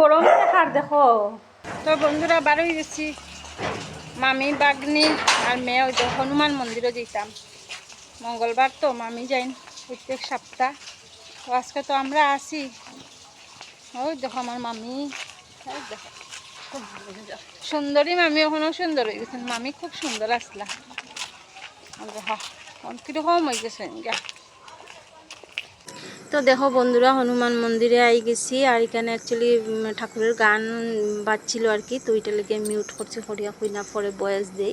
গরম দেখার দেখো। তো বন্ধুরা বারোই গেছি। মামি, বাগনি আর মেয়ে ওই তো হনুমান মন্দিরও যেতাম। মঙ্গলবার তো মামি যাইন প্রত্যেক সপ্তাহ। তো আজকে তো আমরা আসি। ওই দেখো আমার মামি। দেখো সুন্দরী মামি ওখানেও সুন্দর হয়ে গেছেন মামি খুব সুন্দর আসলা। দেখো কীরকম হয়ে গেছে। গা তো দেখো বন্ধুরা, হনুমান মন্দিরে আই গেছি, আর এখানে অ্যাকচুয়ালি ঠাকুরের গান বাজছিল আর কি, তো ওইটা লেগে মিউট করছি, হরিয়া হই পরে বয়স দেই।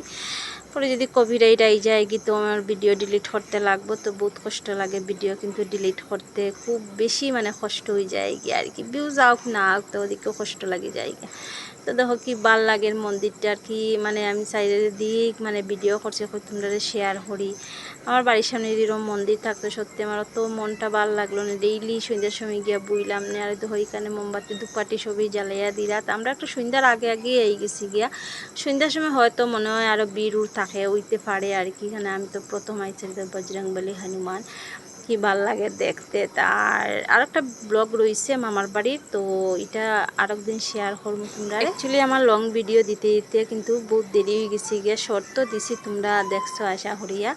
পরে যদি কপিরাইট আই যায় কি তো আমার ভিডিও ডিলিট করতে লাগবো, তো বহুত কষ্ট লাগে ভিডিও কিন্তু ডিলিট করতে। খুব বেশি মানে কষ্ট হয়ে যায় গিয়ে আর কি। ভিউজ আউক না আউক তো ওদিকেও কষ্ট লাগে যায় গিয়ে। তো দেখো কি ভালো লাগের মন্দিরটা আর কি। মানে আমি সাইডের দিক মানে ভিডিও করছি তোমরা শেয়ার করি। আমার বাড়ির সামনে এরকম মন্দির থাকতো, সত্যি আমার অত মনটা ভালো লাগল না। ডেইলি সন্ধ্যার সময় গিয়া বুইলাম না, আর তো ওইখানে মোমবাতি, ধূপকাঠি সবই জ্বালাইয়া দিরাত আমরা একটু সন্ধ্যার আগে আগে এই গেছি গিয়া। সন্ধ্যার সময় হয়তো মনে হয় আরও বিরুর থাকে উইতে পারে আর কি। এখানে আমি তো প্রথম আইছি বজরংবলী হনুমান। কি ভালো লাগে দেখতে। তার আর একটা ব্লগ রয়েছে মামার বাড়ির তো এটা আর একদিন শেয়ার করব তোমরা। অ্যাকচুয়ালি আমার লং ভিডিও দিতে দিতে কিন্তু বহুত দেরি হয়ে গেছে গিয়া। শর্ট তো দিছি তোমরা দেখছ আশা করিয়া।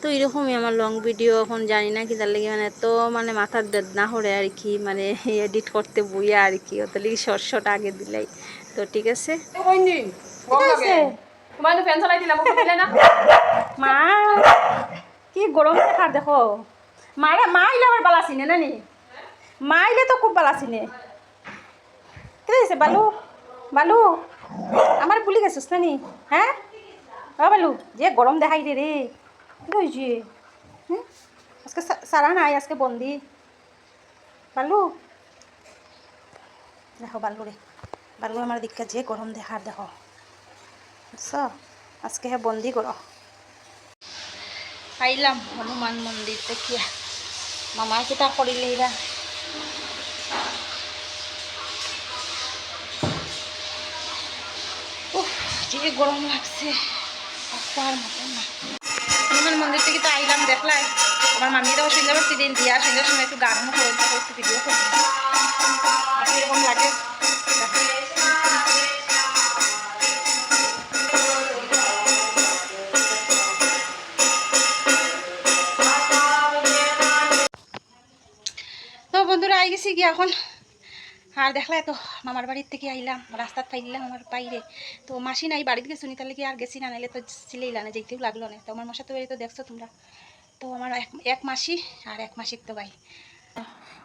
তো এরকমই আমার লং ভিডিও এখন জানি না কি তার লাগে মানে এত মানে মাথার বেদনা হরে আর কি মানে এডিট করতে বইয়া আর কি। ওতে লিগে শর্ট শর্ট আগে দিলাই। তো ঠিক আছে? তোমার তো ফ্যান চালাই দিলাম দিলে না? মা, কি গরম দেখার দেখো। মায়েরা মা আইলে আবার বালা চিনে, নানি? মা আইলে তো খুব বালা চিনে। কে হয়েছে বালু বালু আমার ভুলি গেছিস নানি হ্যাঁ ও বালু যে গরম দেখাই রে রে হয়েছে হুম? আজকে সারা নাই, আজকে বন্দি। বালু, দেখো বালু রে বালু আমার দিকটা যে গরম দেখার দেখো। আজকে হে বন্দি করো পাইলাম হনুমান মন্দির দেখিয়া মামা কিতা করিলে এরা যে গরম লাগছে। হনুমান মন্দির থেকে তো আইলাম দেখলাই? আমার মামিরাও সন্ধ্যা বাড়তি দিন দিয়া সন্ধ্যার সময় একটু গান করে একটু ভিডিও করি এরকম লাগে। আই গেছি গিয়ে এখন? আর দেখলাই তো মামার বাড়ির থেকে আইলাম, রাস্তার পাইলাম আমার বাইরে। তো মাসি নাই, বাড়িতে গেছি নি তাহলে কি আর গেছি না? নাইলে তো ছিলেইলা না যেতেও লাগল না। তো আমার মশা তো বাড়ি তো দেখছ তোমরা। তো আমার এক এক মাসি আর এক মাসির তো ভাই।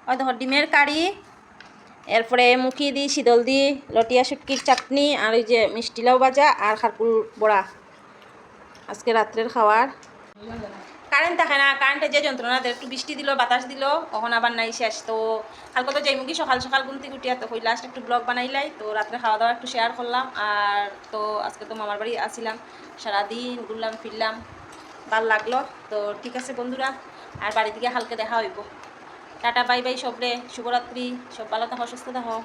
ওই দেখো ডিমের কারি, এরপরে মুখি দি, শীতল দি, লটিয়া শুটকির চাটনি, আর ওই যে মিষ্টি লাউ ভাজা আর খারকুল বড়া। আজকে রাত্রের খাওয়ার। কারেন্ট থাকে না কারেন্টের যে যন্ত্রণা একটু বৃষ্টি দিল, বাতাস দিল তখন আবার নাই শেষ। তো কালকে তো যাইমুখি সকাল সকাল গুনতি গুটিয়া তো ওই লাস্ট একটু ব্লগ বানাইলাই, তো রাত্রে খাওয়া দাওয়া একটু শেয়ার করলাম, আর তো আজকে তো মামার বাড়ি আসিলাম। সারাদিন ঘুরলাম, ফিরলাম, ভালো লাগল। তো ঠিক আছে বন্ধুরা, আর বাড়ি থেকে হালকে দেখা হইব। টাটা, বাই বাই সবরে, শুভরাত্রি, সব ভালো থাকো, সুস্থ থাকো।